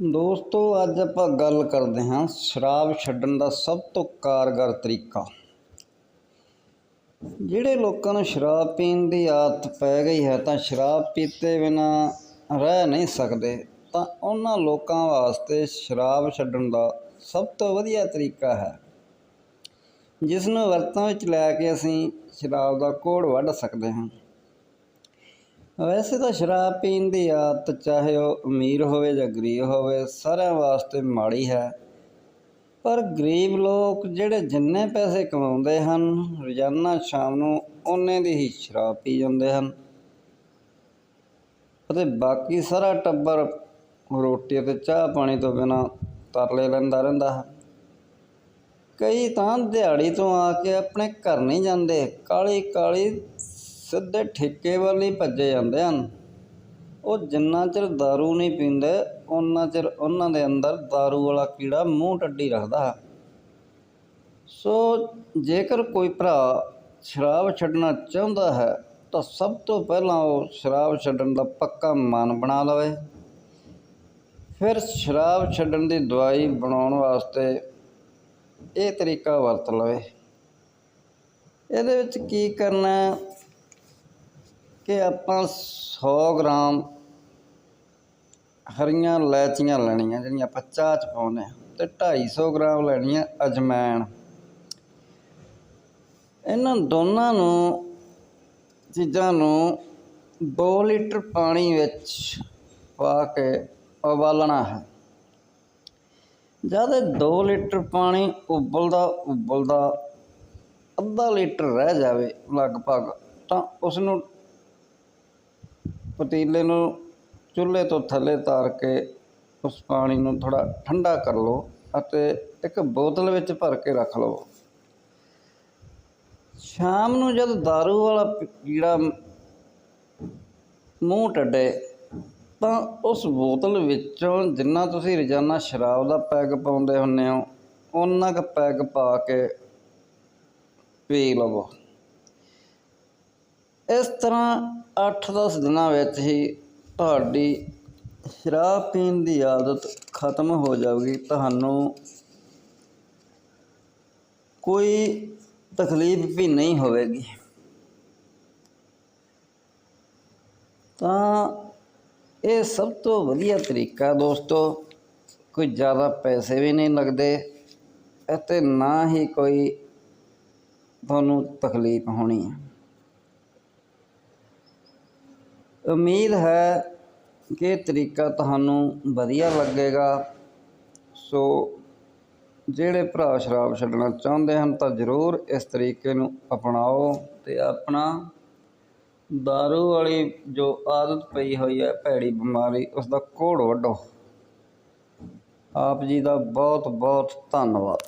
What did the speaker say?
ਦੋਸਤੋ, ਅੱਜ ਆਪਾਂ ਗੱਲ ਕਰਦੇ ਹਾਂ ਸ਼ਰਾਬ ਛੱਡਣ ਦਾ ਸਭ ਤੋਂ ਕਾਰਗਰ ਤਰੀਕਾ। ਜਿਹੜੇ ਲੋਕਾਂ ਨੂੰ ਸ਼ਰਾਬ ਪੀਣ ਦੀ ਆਦਤ ਪੈ ਗਈ ਹੈ, ਤਾਂ ਸ਼ਰਾਬ ਪੀਤੇ ਬਿਨਾ ਰਹਿ ਨਹੀਂ ਸਕਦੇ, ਤਾਂ ਉਹਨਾਂ ਲੋਕਾਂ ਵਾਸਤੇ ਸ਼ਰਾਬ ਛੱਡਣ ਦਾ ਸਭ ਤੋਂ ਵਧੀਆ ਤਰੀਕਾ ਹੈ। ਜਿਸ ਨੂੰ ਵਰਤੋਂ ਵਿੱਚ ਲੈ ਕੇ ਅਸੀਂ ਸ਼ਰਾਬ ਦਾ ਕੋੜ ਵੱਢ ਸਕਦੇ ਹਾਂ। ਵੈਸੇ ਤਾਂ ਸ਼ਰਾਬ ਪੀਣ ਦੀ ਆਦਤ ਚਾਹੇ ਉਹ ਅਮੀਰ ਹੋਵੇ ਜਾਂ ਗਰੀਬ ਹੋਵੇ, ਸਾਰਿਆਂ ਵਾਸਤੇ ਮਾੜੀ ਹੈ। ਪਰ ਗਰੀਬ ਲੋਕ ਜਿਹੜੇ ਜਿੰਨੇ ਪੈਸੇ ਕਮਾਉਂਦੇ ਹਨ, ਰੋਜ਼ਾਨਾ ਸ਼ਾਮ ਨੂੰ ਉਹਨੇ ਦੀ ਹੀ ਸ਼ਰਾਬ ਪੀ ਜਾਂਦੇ ਹਨ। ਅਤੇ ਬਾਕੀ ਸਾਰਾ ਟੱਬਰ ਰੋਟੀ ਅਤੇ ਚਾਹ ਪਾਣੀ ਤੋਂ ਬਿਨਾ ਤਰਲੇ ਲੈਂਦਾ ਰਹਿੰਦਾ ਹੈ। ਕਈ ਤਾਂ ਦਿਹਾੜੀ ਤੋਂ ਆ ਕੇ ਆਪਣੇ ਘਰ ਨਹੀਂ ਜਾਂਦੇ ਕਾਲੀ ਕਾਲੀ ਸਿੱਧੇ ਠੇਕੇ ਵੱਲ ਹੀ ਭੱਜੇ ਜਾਂਦੇ ਹਨ ਉਹ ਜਿੰਨਾ ਚਿਰ दारू ਨਹੀਂ ਪੀਂਦੇ ਉਹਨਾਂ ਚਿਰ ਉਹਨਾਂ ਦੇ ਅੰਦਰ दारू ਵਾਲਾ ਕੀੜਾ ਮੂੰਹ ਟੱਡੀ ਰੱਖਦਾ ਹੈ ਸੋ ਜੇਕਰ ਕੋਈ ਭਰਾ ਸ਼ਰਾਬ ਛੱਡਣਾ ਚਾਹੁੰਦਾ ਹੈ ਤਾਂ ਸਭ ਤੋਂ ਪਹਿਲਾਂ ਉਹ ਸ਼ਰਾਬ ਛੱਡਣ ਦਾ ਪੱਕਾ ਮਨ ਬਣਾ ਲਵੇ ਫਿਰ ਸ਼ਰਾਬ ਛੱਡਣ ਦੀ ਦਵਾਈ ਬਣਾਉਣ ਵਾਸਤੇ ਇਹ ਤਰੀਕਾ ਵਰਤ ਲਵੇ ਇਹਦੇ ਵਿੱਚ ਕੀ ਕਰਨਾ ਹੈ ਆਪਾਂ 100 ਗ੍ਰਾਮ ਹਰੀਆਂ ਇਲਾਇਚੀਆਂ ਲੈਣੀਆਂ, ਜਿਹੜੀਆਂ ਆਪਾਂ ਚਾਹ ਚ ਪਾਉਂਦੇ ਹਾਂ, ਤੇ 250 ਗ੍ਰਾਮ ਲੈਣੀਆਂ ਹੈ ਅਜਮੈਣ। ਇਹਨਾਂ ਦੋਨਾਂ ਨੂੰ, ਚੀਜ਼ਾਂ ਨੂੰ 2 ਲੀਟਰ ਪਾਣੀ ਵਿੱਚ ਪਾ ਕੇ ਉਬਾਲਣਾ ਹੈ। ਜਦ 2 ਲੀਟਰ ਪਾਣੀ ਉਬਲਦਾ ਉਬਲਦਾ ਅੱਧਾ ਲੀਟਰ ਰਹਿ ਜਾਵੇ ਲਗਭਗ, ਤਾਂ ਉਸ ਨੂੰ ਪਤੀਲੇ ਨੂੰ ਚੁੱਲ੍ਹੇ ਤੋਂ ਥੱਲੇ ਤਾਰ ਕੇ ਉਸ ਪਾਣੀ ਨੂੰ ਥੋੜਾ ਠੰਡਾ ਕਰ ਲਓ ਅਤੇ ਇੱਕ ਬੋਤਲ ਵਿੱਚ ਭਰ ਕੇ ਰੱਖ ਲਓ। ਸ਼ਾਮ ਨੂੰ ਜਦ दारू ਵਾਲਾ ਕੀੜਾ ਮੂੰਹ ਟੱਡੇ, ਤਾਂ ਉਸ ਬੋਤਲ ਵਿੱਚੋਂ ਜਿੰਨਾ ਤੁਸੀਂ ਰੋਜ਼ਾਨਾ ਸ਼ਰਾਬ ਦਾ ਪੈਗ ਪਾਉਂਦੇ ਹੁੰਦੇ ਹੋ ਉਹਨਾਂ ਕੁ ਪੈਗ ਪਾ ਕੇ ਪੀ ਲਵੋ। ਇਸ ਤਰ੍ਹਾਂ 8-10 ਦਿਨਾਂ ਵਿੱਚ ਹੀ ਤੁਹਾਡੀ ਸ਼ਰਾਬ ਪੀਣ ਦੀ ਆਦਤ ਖਤਮ ਹੋ ਜਾਵੇਗੀ। ਤੁਹਾਨੂੰ ਕੋਈ ਤਕਲੀਫ ਵੀ ਨਹੀਂ ਹੋਵੇਗੀ। ਤਾਂ ਇਹ ਸਭ ਤੋਂ ਵਧੀਆ ਤਰੀਕਾ ਦੋਸਤੋ, ਕੋਈ ਜ਼ਿਆਦਾ ਪੈਸੇ ਵੀ ਨਹੀਂ ਲੱਗਦੇ ਅਤੇ ਨਾ ਹੀ ਕੋਈ ਤੁਹਾਨੂੰ ਤਕਲੀਫ ਹੋਣੀ ਹੈ। ਉਮੀਦ ਹੈ ਕਿ ਤਰੀਕਾ ਤੁਹਾਨੂੰ ਵਧੀਆ ਲੱਗੇਗਾ। ਸੋ ਜਿਹੜੇ ਭਰਾ ਸ਼ਰਾਬ ਛੱਡਣਾ ਚਾਹੁੰਦੇ ਹਨ ਤਾਂ ਜ਼ਰੂਰ ਇਸ ਤਰੀਕੇ ਨੂੰ ਅਪਣਾਓ ਤੇ ਆਪਣਾ दारू ਵਾਲੀ ਜੋ ਆਦਤ ਪਈ ਹੋਈ ਹੈ, ਭੈੜੀ ਬਿਮਾਰੀ ਉਸ ਦਾ ਕੋੜ ਵੱਢੋ। ਆਪ ਜੀ ਦਾ ਬਹੁਤ ਬਹੁਤ ਧੰਨਵਾਦ।